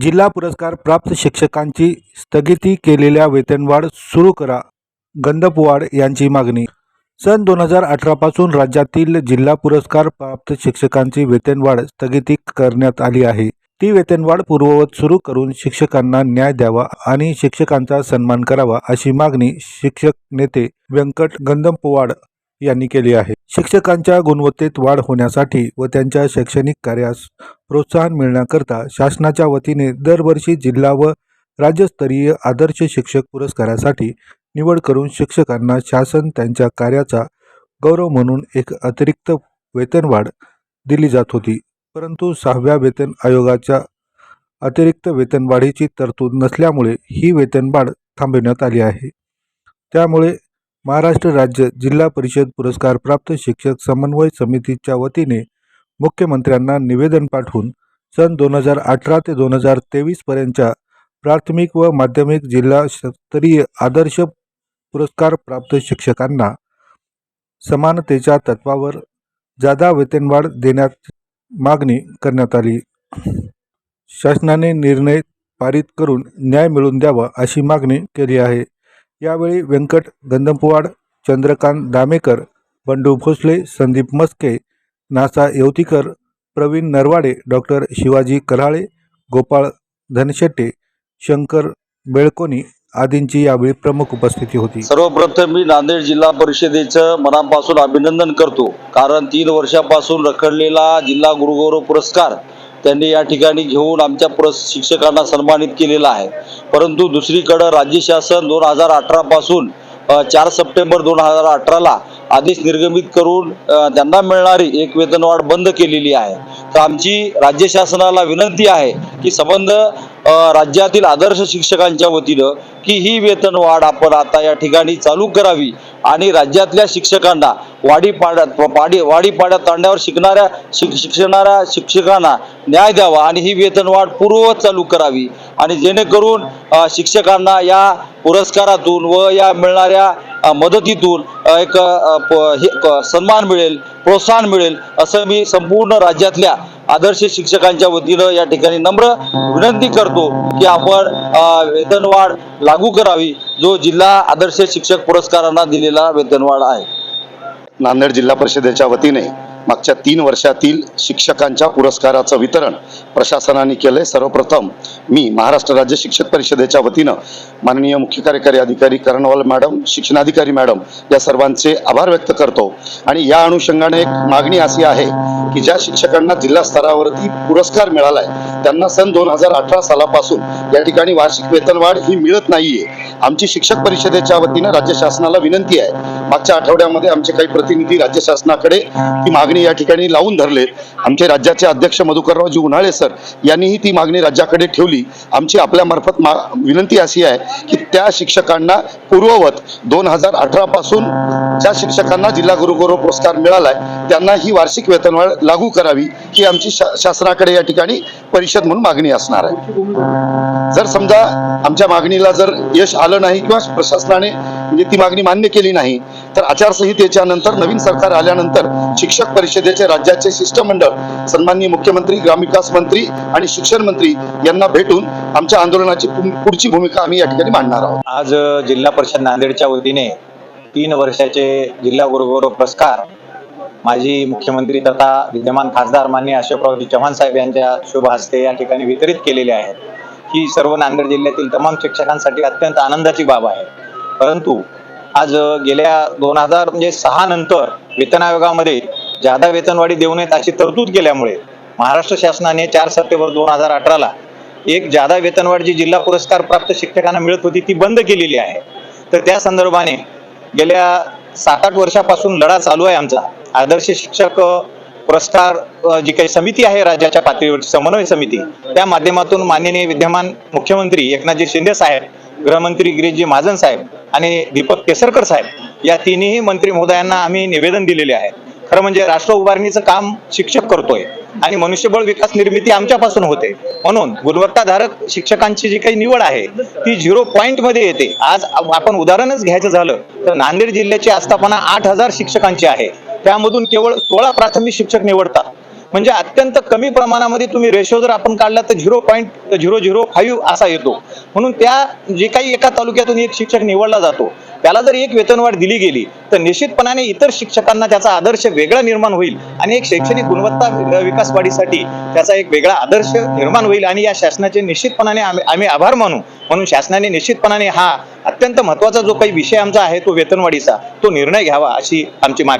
जिल्हा पुरस्कार प्राप्त शिक्षकांची स्थगिती केलेल्या वेतनवाढ सुरू करा गंधपवाड यांची मागणी. सन दोन हजार अठरापासून राज्यातील जिल्हा पुरस्कार प्राप्त शिक्षकांची वेतनवाढ स्थगिती करण्यात आली आहे. ती वेतनवाढ पूर्ववत सुरू करून शिक्षकांना न्याय द्यावा आणि शिक्षकांचा सन्मान करावा अशी मागणी शिक्षक नेते व्यंकट गंधमपवाड यांनी केली आहे. शिक्षकांच्या गुणवत्तेत वाढ होण्यासाठी व त्यांच्या शैक्षणिक कार्यास प्रोत्साहन मिळण्याकरता शासनाच्या वतीने दरवर्षी जिल्हा व राज्यस्तरीय आदर्श शिक्षक पुरस्कारासाठी निवड करून शिक्षकांना शासन त्यांच्या कार्याचा गौरव म्हणून एक अतिरिक्त वेतनवाढ दिली जात होती. परंतु सहाव्या वेतन आयोगाच्या अतिरिक्त वेतनवाढीची तरतूद नसल्यामुळे ही वेतनवाढ थांबविण्यात आली आहे. त्यामुळे महाराष्ट्र राज्य जिल्हा परिषद पुरस्कार प्राप्त शिक्षक समन्वय समितीच्या वतीने मुख्यमंत्र्यांना निवेदन पाठवून सन दोन हजार अठरा ते दोन हजार तेवीसपर्यंतच्या प्राथमिक व माध्यमिक जिल्हा स्तरीय आदर्श पुरस्कार प्राप्त शिक्षकांना समानतेच्या तत्वावर जादा वेतनवाढ देण्यात मागणी करण्यात आली. शासनाने निर्णय पारित करून न्याय मिळवून द्यावा अशी मागणी केली आहे. यावेळी व्यंकट गंधमपुवाड चंद्रकांत दामेकर बंडू भोसले संदीप मस्के नासा येवतीकर प्रवीण नरवाडे डॉक्टर शिवाजी कऱ्हाळे गोपाळ धनशेट्टे शंकर बेळकोनी आदींची यावेळी प्रमुख उपस्थिती होती. सर्वप्रथम मी नांदेड जिल्हा परिषदेचं मनापासून अभिनंदन करतो. कारण तीन वर्षापासून रखडलेला जिल्हा गुरुगौरव पुरस्कार त्यांनी या ठिकाणी घेऊन आमच्या पुरस् शिक्षकांना सन्मानित केलेला आहे. परंतु दुसरीकडं राज्य शासन दोन हजार अठरापासून चार सप्टेंबर दोन हजार अठराला आदेश निर्गमित करून त्यांना मिळणारी एक वेतनवाढ बंद केलेली आहे. तर आमची राज्य शासनाला विनंती आहे की संबंध राज्यातील आदर्श शिक्षकांच्या वतीनं की ही वेतनवाढ आपण आता या ठिकाणी चालू करावी आणि राज्यातल्या शिक्षकांना वाडी पाड्यात पाडी वाडी पाड्यात तांड्यावर शिकणाऱ्या शिक शिक्षणाऱ्या शिक्षकांना न्याय द्यावा आणि ही वेतनवाढ पूर्ववत चालू करावी. आणि जेणेकरून शिक्षकांना या पुरस्कारातून व या मिळणाऱ्या मदतीतून एक सन्मान मिळेल प्रोत्साहन मिळेल असं मी संपूर्ण राज्यातल्या आदर्श शिक्षकांच्या वतीनं या ठिकाणी नम्र विनंती करतो की आपण वेतनवाढ लागू करावी जो जिल्हा आदर्श शिक्षक पुरस्कारांना दिलेला वेतनवाढ आहे. नांदेड जिल्हा परिषदेच्या वतीने मागच्या तीन वर्षातील शिक्षकांच्या पुरस्काराचं वितरण प्रशासनाने केलंय. सर्वप्रथम मी महाराष्ट्र राज्य शिक्षक परिषदेच्या वतीनं माननीय मुख्य कार्यकारी अधिकारी करणवाल मॅडम शिक्षणाधिकारी मॅडम या सर्वांचे आभार व्यक्त करतो. आणि या अनुषंगाने एक मागणी अशी आहे की ज्या शिक्षकांना जिल्हा स्तरावरती पुरस्कार मिळालाय त्यांना सन दोन हजार अठरा सालापासून या ठिकाणी वार्षिक वेतनवाढ ही मिळत नाहीये. आमची शिक्षक परिषदेच्या वतीनं राज्य शासनाला विनंती आहे मागच्या आठवड्यामध्ये आमचे काही प्रतिनिधी राज्य शासनाकडे ती मागणी या ठिकाणी लावून धरले. आमचे राज्याचे अध्यक्ष मधुकररावजी उन्हाळे सर यांनीही ती मागणी राज्याकडे ठेवली. आमची आपल्या मार्फत मा विनंती अशी आहे की त्या शिक्षकांना पूर्ववत दोन हजार अठरा पासून ज्या शिक्षकांना जिल्हा गुरुगौरव पुरस्कार मिळालाय त्यांना ही वार्षिक वेतनवाढ लागू करावी ही आमची शा- शासनाकडे या ठिकाणी परिषद म्हणून मागणी असणार आहे. जर समजा आमच्या मागणीला जर यश आलं नाही किंवा प्रशासनाने म्हणजे ती मागणी मान्य केली नाही तर आचारसंहितेच्या नंतर नवीन सरकार आल्यानंतर शिक्षक परिषदेचे राज्याचे शिष्टमंडळ सन्माननीय मुख्यमंत्री ग्रामविकास मंत्री आणि शिक्षण मंत्री यांना भेटून आमच्या आंदोलनाची पुढची भूमिका आम्ही या ठिकाणी मांडणार आहोत. आज जिल्हा परिषद नांदेडच्या वतीने तीन वर्षाचे जिल्हा गुरुगौरव पुरस्कार माजी मुख्यमंत्री तथा विद्यमान खासदार मान्य अशोकरावजी चव्हाण साहेब यांच्या शुभ हस्ते या ठिकाणी वितरित केलेले आहेत. ही सर्व नांदेड जिल्ह्यातील तमाम शिक्षकांसाठी अत्यंत आनंदाची बाब आहे. परंतु आज गेल्या दोन हजार म्हणजे सहा नंतर वेतन आयोगामध्ये जादा वेतनवाढी देऊ नयेत अशी तरतूद केल्यामुळे महाराष्ट्र शासनाने चार सप्टेंबर दोन हजार अठराला एक जादा वेतनवाढ जी जिल्हा पुरस्कार प्राप्त शिक्षकांना मिळत होती ती बंद केलेली आहे. तर त्या संदर्भाने गेल्या सात आठ वर्षापासून लढा चालू आहे आमचा. आदर्श शिक्षक पुरस्कार जी काही समिती आहे राज्याच्या पातळीवरची समन्वय समिती त्या माध्यमातून माननीय विद्यमान मुख्यमंत्री एकनाथजी शिंदे साहेब गृहमंत्री गिरीशजी महाजन साहेब आणि दीपक केसरकर साहेब या तिन्ही मंत्री महोदयांना आम्ही निवेदन दिलेले आहे. खरं म्हणजे राष्ट्र उभारणीचं काम शिक्षक करतोय आणि मनुष्यबळ विकास निर्मिती आमच्यापासून होते. म्हणून गुणवत्ताधारक शिक्षकांची जी काही निवड आहे ती झिरो पॉईंटमध्ये येते. आज आपण उदाहरणच घ्यायचं झालं तर नांदेड जिल्ह्याची आस्थापना आठ हजार शिक्षकांची आहे. त्यामधून केवळ सोळा प्राथमिक शिक्षक निवडतात. म्हणजे अत्यंत कमी प्रमाणामध्ये तुम्ही रेशो जर आपण काढला तर zero point zero zero five असा येतो. म्हणून त्या जे काही एका तालुक्यातून एक शिक्षक निवडला जातो त्याला जर एक वेतनवाढ दिली गेली तर निश्चितपणाने इतर शिक्षकांना त्याचा आदर्श वेगळा निर्माण होईल आणि एक शैक्षणिक गुणवत्ता विकास वाढीसाठी त्याचा एक वेगळा आदर्श निर्माण होईल आणि या शासनाचे निश्चितपणाने आम्ही आम्ही आभार मानू. म्हणून शासनाने निश्चितपणाने हा अत्यंत महत्त्वाचा जो काही विषय आमचा आहे तो वेतनवाढीचा तो निर्णय घ्यावा अशी आमची मागणी